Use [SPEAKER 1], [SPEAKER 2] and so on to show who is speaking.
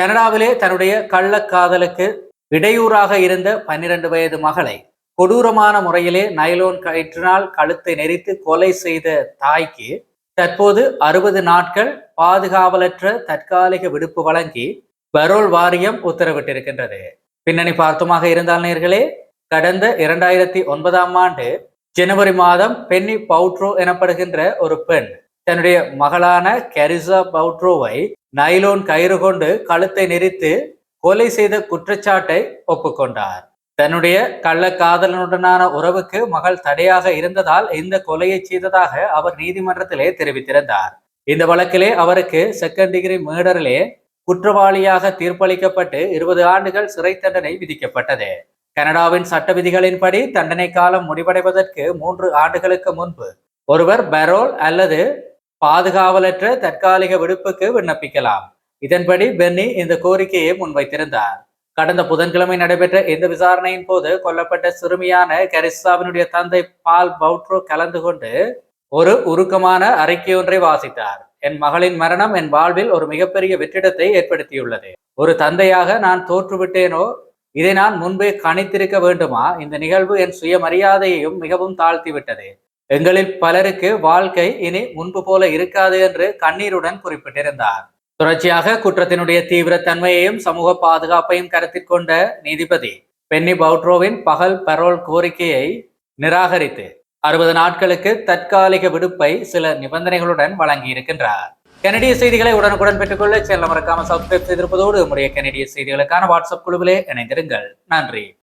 [SPEAKER 1] கனடாவிலே தன்னுடைய கள்ளக்காதலுக்கு இடையூறாக இருந்த பன்னிரண்டு வயது மகளை கொடூரமான முறையிலே நைலோன் கயிற்றினால் கழுத்தை நெரித்து கொலை செய்த தாய்க்கு தற்போது அறுபது நாட்கள் பாதுகாவலற்ற தற்காலிக விடுப்பு வழங்கி பரோல் வாரியம் உத்தரவிட்டிருக்கின்றது. பின்னணி பார்த்தமாக இருந்தால் நேர்களே கடந்த இரண்டாயிரத்தி ஒன்பதாம் ஆண்டு ஜனவரி மாதம் பென்னி பவுட்ரோ எனப்படுகின்ற ஒரு பெண் தன்னுடைய மகளான கெரிசா பவுட்ரோவை நைலோன் கயிறு கொண்டு கழுத்தை நெரித்து கொலை செய்த குற்றச்சாட்டை ஒப்புக்கொண்டார். தன்னுடைய கள்ளக்காதலனுடனான உறவுக்கு மகள் தடையாக இருந்ததால் இந்த கொலையை செய்ததாக அவர் நீதிமன்றத்திலே தெரிவித்திருந்தார். இந்த வழக்கிலே அவருக்கு செகண்ட் டிகிரி மேடரிலே குற்றவாளியாக தீர்ப்பளிக்கப்பட்டு இருபது ஆண்டுகள் சிறை தண்டனை விதிக்கப்பட்டது. கனடாவின் சட்ட விதிகளின்படி தண்டனை காலம் முடிவடைவதற்கு மூன்று ஆண்டுகளுக்கு முன்பு ஒருவர் பரோல் அல்லது பாதுகாவலற்ற தற்காலிக விடுப்புக்கு விண்ணப்பிக்கலாம். இதன்படி பென்னி இந்த கோரிக்கையை முன்வைத்திருந்தார். கடந்த புதன்கிழமை நடைபெற்ற இந்த விசாரணையின் போது கொல்லப்பட்ட சிறுமியான கரிசாவினுடைய தந்தை பால் பவுட்ரோ கலந்து கொண்டு ஒரு உருக்கமான அறிக்கை ஒன்றை வாசித்தார். என் மகளின் மரணம் என் வாழ்வில் ஒரு மிகப்பெரிய வெற்றிடத்தை ஏற்படுத்தியுள்ளது. ஒரு தந்தையாக நான் தோற்றுவிட்டேனோ? இதை நான் முன்பே கணித்திருக்க வேண்டுமா? இந்த நிகழ்வு என் சுயமரியாதையையும் மிகவும் தாழ்த்திவிட்டது. எங்களில் பலருக்கு வாழ்க்கை இனி முன்பு போல இருக்காது என்று கண்ணீருடன் குறிப்பிட்டிருந்தார். தொடர்ச்சியாக குற்றத்தினுடைய தீவிரத்தன்மையையும் சமூக பாதுகாப்பையும் கருத்தில் கொண்ட நீதிபதி பென்னி பவுட்ரோவின் பகல் பரோல் கோரிக்கையை நிராகரித்து அறுபது நாட்களுக்கு தற்காலிக விடுப்பை சில நிபந்தனைகளுடன் வழங்கியிருக்கின்றார். கனடிய செய்திகளை உடனுக்குடன் பெற்றுக்கொள்ள சேனல் மறக்காம சப்ஸ்கிரைப் செய்திருப்பதோடு நம்முடைய கனடிய செய்திகளுக்கான வாட்ஸ்அப் குழுவிலே இணைந்திருங்கள். நன்றி.